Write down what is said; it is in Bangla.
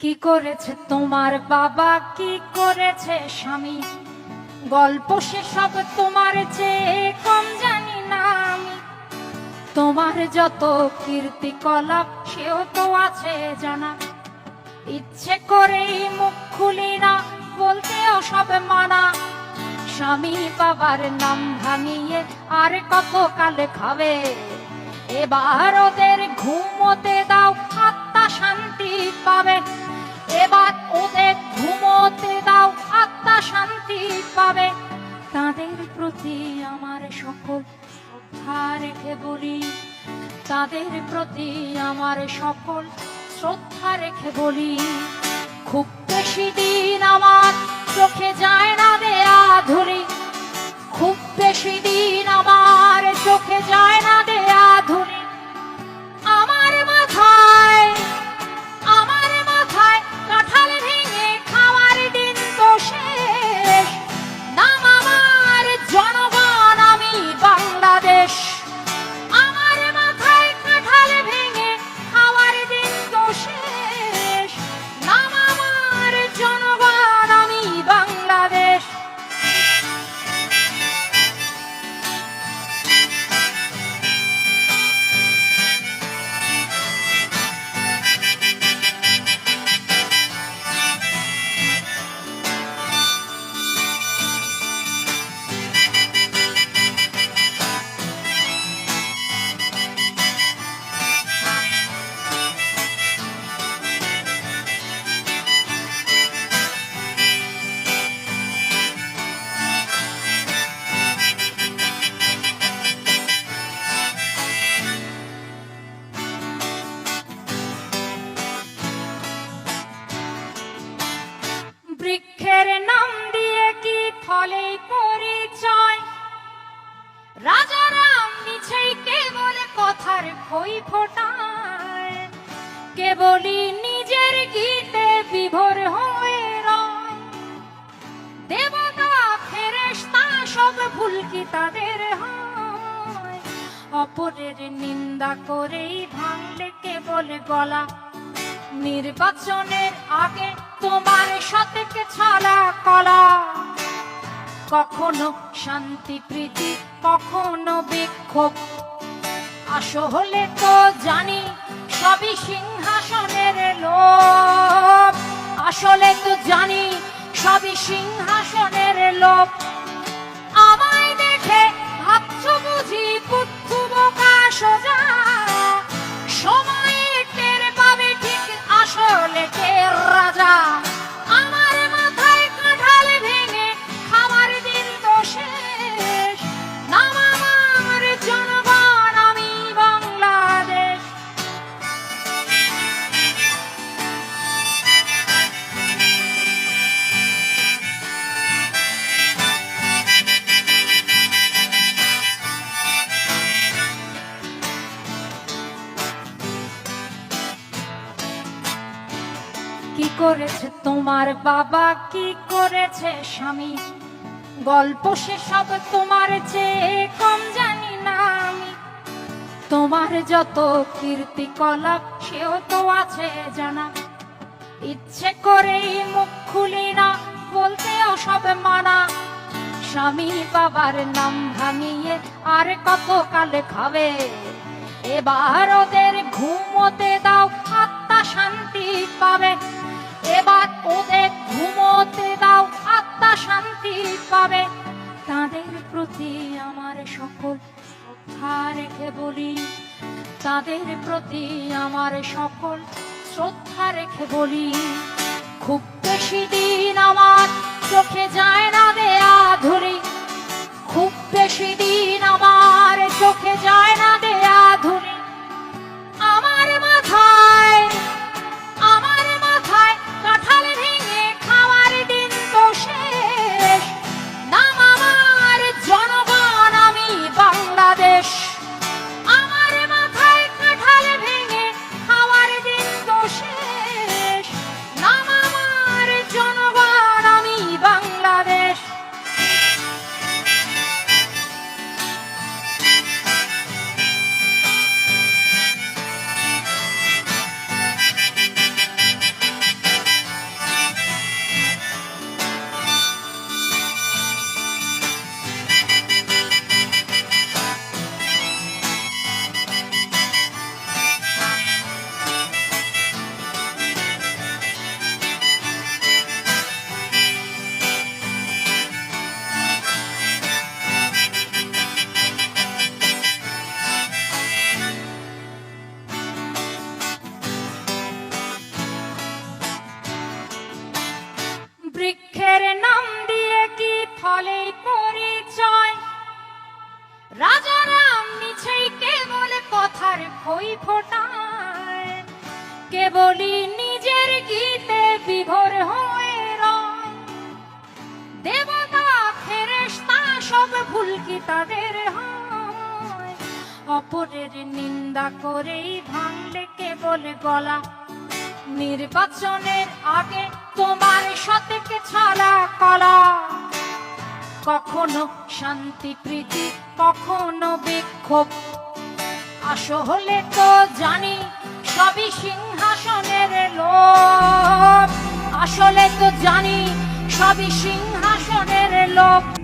কি করেছে তোমার বাবা? কি করেছে স্বামী? গল্প সে সব তোমার চেয়ে কম জানি না আমি। তোমার যত কীর্তি কলাপ সেও তো আছে জানা। ইচ্ছে করেই মুখ খুলি না, বলতেও সব মানা। স্বামী বাবার নাম ভাঙিয়ে আর কত কালে খাবে? এবার ওদের ঘুমোতে দাও, আত্মা শান্তি পাবে। এবার ওদের ঘুমোতে দাও, আত্মা শান্তি পাবে। তাদের প্রতি আমার সকল শ্রদ্ধা রেখে বলি। তাদের প্রতি আমার সকল শ্রদ্ধা রেখে বলি। খুব বেশি দিন ফলে পরিচয়। রাজারা মিছেই কেবল কথার খই ফোটায়। কেবলই নিজের গীতে বিভোর হয়ে রয়। দেবতা, ফেরেশতা সব ভুল কি তাদের হয়? অপরের নিন্দা করেই ভাঙলে কেবল গলা। নির্বাচনের আগে তোমার সতেকে ছাড়া কলা? কখনো শান্তি প্রীতি, কখনো বিক্ষোভ। আসো আসলে তো জানি সবই সিংহাসনের লোভ। আসলে তো জানি সবই সিংহাসনের লোভ। আমায় দেখে ভাবছ বুঝি পুত্তু বোকা সোজা। করেছে তোমার বাবা? কি করেছে স্বামী? গল্প সব তোমার চেয়ে কম জানি না আমি। তোমার যত কীর্তি কলাপ সেও তো আছে জানা। ইচ্ছে করেই মুখ খুলি না বলতেও সব মানা। স্বামী বাবার নাম ভাঙিয়ে আর কত কালে খাবে? এবার ওদের ঘুমোতে দাও পাবে। তাদের প্রতি আমার সকল শ্রদ্ধা রেখে বলি। তাদের প্রতি আমার সকল শ্রদ্ধা রেখে বলি। খুব বেশি দিন আমার চোখে যায় না দেয়া ধরি খুব বেশি দিন ভোটারের হয়। অপরের নিন্দা করেই ভাঙলে কেবল গলা। নির্বাচনের আগে তোমার সতেকে ছাড়া কলা। কখনো শান্তি, প্রীতি, কখনো বিক্ষোভ। আস হলে তো জানি সবই সিংহাসনের লোভ। আসলে তো জানি সবই সিংহাসনের লোভ।